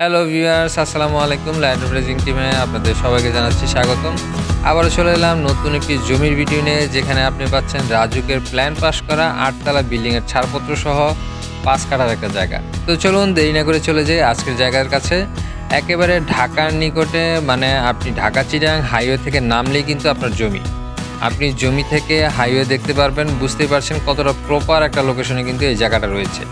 Hello viewers আসসালামু আলাইকুম land praising টিমে আপনাদের সবাইকে জানাচ্ছি স্বাগতম। আবারও চলে এলাম নতুন একটি জমির ভিডিও নিয়ে, যেখানে আপনি পাচ্ছেন রাজুকের প্ল্যান পাস করা, আটতলা বিল্ডিংয়ের ছাড়পত্র সহ পাঁচ কাঠার একটা জায়গা। তো চলুন, দেরি না করে চলে যাই আজকের জায়গার কাছে। একেবারে ঢাকার নিকটে মানে আপনি ঢাকা চিরাং হাইওয়ে থেকে নামলেই কিন্তু আপনার জমি। আপনি জমি থেকে হাইওয়ে দেখতে পারবেন, বুঝতেই পারছেন কতটা প্রপার একটা লোকেশনে কিন্তু এই জায়গাটা রয়েছে।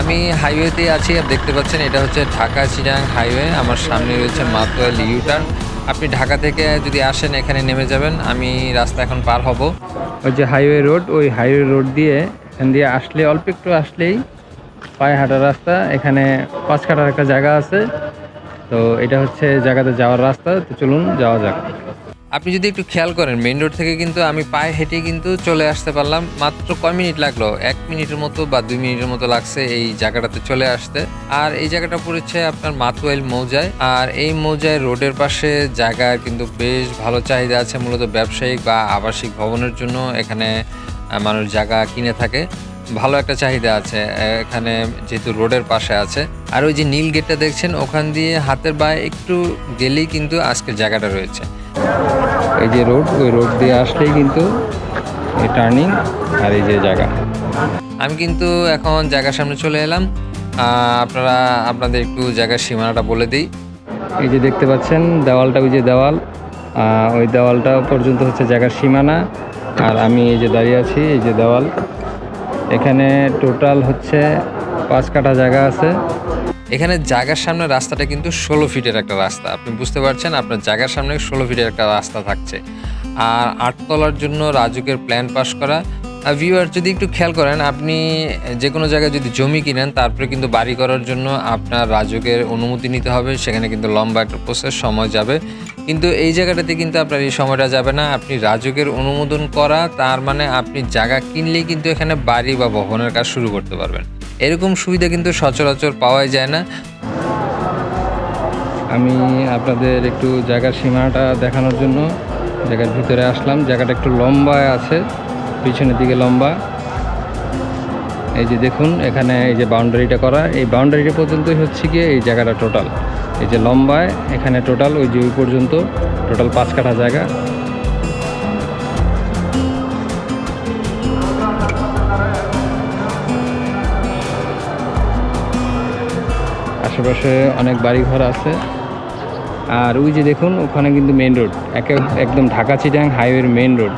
আমি হাইওয়েতে আছি, আর দেখতে পাচ্ছেন এটা হচ্ছে ঢাকা চিরাং হাইওয়ে আমার সামনে রয়েছে মাতোয়াল ইউটার্ন আপনি ঢাকা থেকে যদি আসেন, এখানে নেমে যাবেন, আমি রাস্তা এখন পার হব। ওই যে হাইওয়ে রোড ওই হাইওয়ে রোড দিয়ে, এখান দিয়ে আসলে, অল্প একটু আসলেই পায়ে হাঁটার রাস্তা। এখানে পাঁচ কাটার একটা জায়গা আছে, তো এটা হচ্ছে জায়গাতে যাওয়ার রাস্তা। তো চলুন, যাওয়া যাক। আপনি যদি একটু খেয়াল করেন মেন রোড থেকে কিন্তু আমি পায়ে হেঁটে কিন্তু চলে আসতে পারলাম। মাত্র কয় মিনিট লাগল? এক মিনিটের মতো বা দুই মিনিটের মতো লাগছে এই জায়গাটাতে চলে আসতে। আর এই জায়গাটা পড়েছে আপনার মাতুয়াইল মৌজায়। আর এই মৌজায় রোডের পাশে জায়গার কিন্তু বেশ ভালো চাহিদা আছে, মূলত ব্যবসায়িক বা আবাসিক ভবনের জন্য। এখানে মানুষ জায়গা কিনে থাকে। ভালো একটা চাহিদা আছে, এখানে যেহেতু রোডের পাশে আছে। আর ওই যে নীল গেটটা দেখছেন, ওখান দিয়ে হাতের বায়ে একটু গেলেই কিন্তু আজকের জায়গাটা রয়েছে। এই যে রোড ওই রোড দিয়ে আসলেই কিন্তু এই টার্নিং আর এই যে জায়গা। আমি কিন্তু এখন জায়গার সামনে চলে এলাম। আপনারা আপনাদের একটু জায়গার সীমানাটা বলে দিই। এই যে দেখতে পাচ্ছেন দেওয়ালটা ওই যে দেওয়াল। ওই দেওয়ালটা পর্যন্ত হচ্ছে জায়গার সীমানা। আর আমি এই যে দাঁড়িয়ে আছি এই যে দেওয়াল। এখানে টোটাল হচ্ছে পাঁচ কাঠা জায়গা আছে। এখানে জায়গার সামনে রাস্তাটা কিন্তু ষোলো ফিটের একটা রাস্তা। আপনি বুঝতে পারছেন আপনার জায়গার সামনে ষোলো ফিটের একটা রাস্তা থাকছে। আর আটতলার জন্য রাজুকের প্ল্যান পাস করা। ভিউয়ার যদি একটু খেয়াল করেন, আপনি যে কোনো জায়গায় যদি জমি কিনেন, তারপরে কিন্তু বাড়ি করার জন্য আপনার রাজুকের অনুমতি নিতে হবে। সেখানে কিন্তু লম্বা একটা প্রসেস সময় যাবে। কিন্তু এই জায়গাটাতে কিন্তু আপনার এই সময়টা যাবে না। আপনি রাজুকের অনুমোদন করা, তার মানে আপনি জায়গা কিনলেই কিন্তু এখানে বাড়ি বা ভবনের কাজ শুরু করতে পারবেন। এরকম সুবিধা কিন্তু সচরাচর পাওয়াই যায় না। আমি আপনাদের একটু জায়গার সীমাটা দেখানোর জন্য জায়গার ভিতরে আসলাম। জায়গাটা একটু লম্বা আছে, পিছনের দিকে লম্বা। এই যে দেখুন, এখানে এই যে বাউন্ডারিটা করা, এই বাউন্ডারিটা পর্যন্তই হচ্ছে গিয়ে এই জায়গাটা টোটাল। এই যে লম্বায়, এখানে টোটাল, ওই যে ওই পর্যন্ত, টোটাল পাঁচ কাঠা জায়গা। আশেপাশে অনেক বাড়িঘর আছে। আর ওই যে দেখুন, ওখানে কিন্তু মেন রোড একে একদম ঢাকা চিটাং হাইওয়ের মেন রোড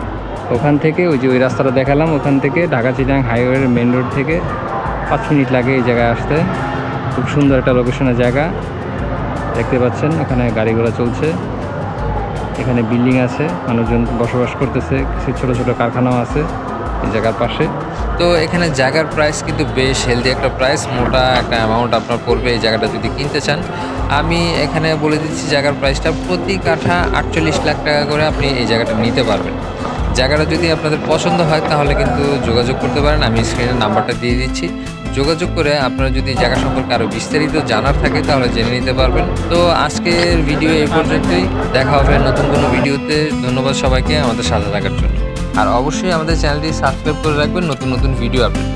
ওখান থেকে ওই যে ওই রাস্তাটা দেখালাম, ওখান থেকে ঢাকা চিটাং হাইওয়ের মেন রোড থেকে পাঁচ মিনিট লাগে এই জায়গায় আসতে। খুব সুন্দর একটা লোকেশনের জায়গা। দেখতে পাচ্ছেন ওখানে গাড়ি ঘোড়া চলছে। এখানে বিল্ডিং আছে, মানুষজন বসবাস করতেছে, কিছু ছোটো ছোটো কারখানাও আছে এই জায়গার পাশে। তো এখানে জায়গার প্রাইস কিন্তু বেশ হেলদি একটা প্রাইস মোটা একটা অ্যামাউন্ট আপনার পড়বে এই জায়গাটা যদি কিনতে চান। আমি এখানে বলে দিচ্ছি জায়গার প্রাইসটা প্রতি কাঠা আটচল্লিশ লাখ টাকা করে আপনি এই জায়গাটা নিতে পারবেন। জায়গাটা যদি আপনাদের পছন্দ হয় তাহলে কিন্তু যোগাযোগ করতে পারেন, আমি স্ক্রিনের নাম্বারটা দিয়ে দিচ্ছি। যোগাযোগ করে আপনারা যদি জায়গা সম্পর্কে আরও বিস্তারিত জানার থাকে তাহলে জেনে নিতে পারবেন। তো আজকের ভিডিও এই পর্যন্তই, দেখা হবে নতুন কোনো ভিডিওতে ধন্যবাদ সবাইকে, আমাদের সাথে থাকার জন্য। আর অবশ্যই আমাদের চ্যানেলটি সাবস্ক্রাইব করে রাখবেন নতুন নতুন ভিডিও আপডেট